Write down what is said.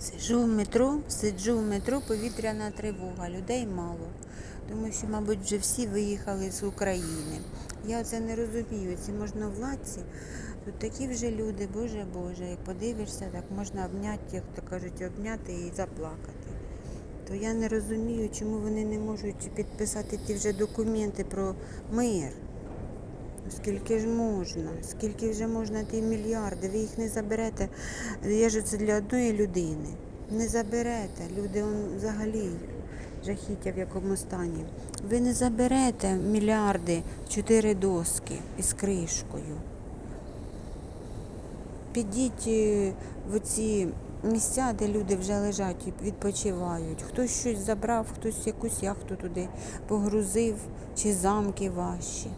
Сиджу в метро, сиджу в метро, повітряна тривога, людей мало. Думаю, що, мабуть, вже всі виїхали з України. Я це не розумію. Ці можновладці, тут такі вже люди, Боже Боже, як подивишся, так можна обняти, як то кажуть, обняти і заплакати. То я не розумію, чому вони не можуть підписати ті вже документи про мир. Скільки ж можна? Скільки вже можна ті мільярди? Ви їх не заберете. Я ж це для одної людини. Не заберете. Люди он, взагалі жахіття в якому стані. Ви не заберете мільярди чотири доски із кришкою. Підіть е, в ці місця, де люди вже лежать і відпочивають. Хтось щось забрав, хтось якусь яхту туди погрузив, чи замки ваші.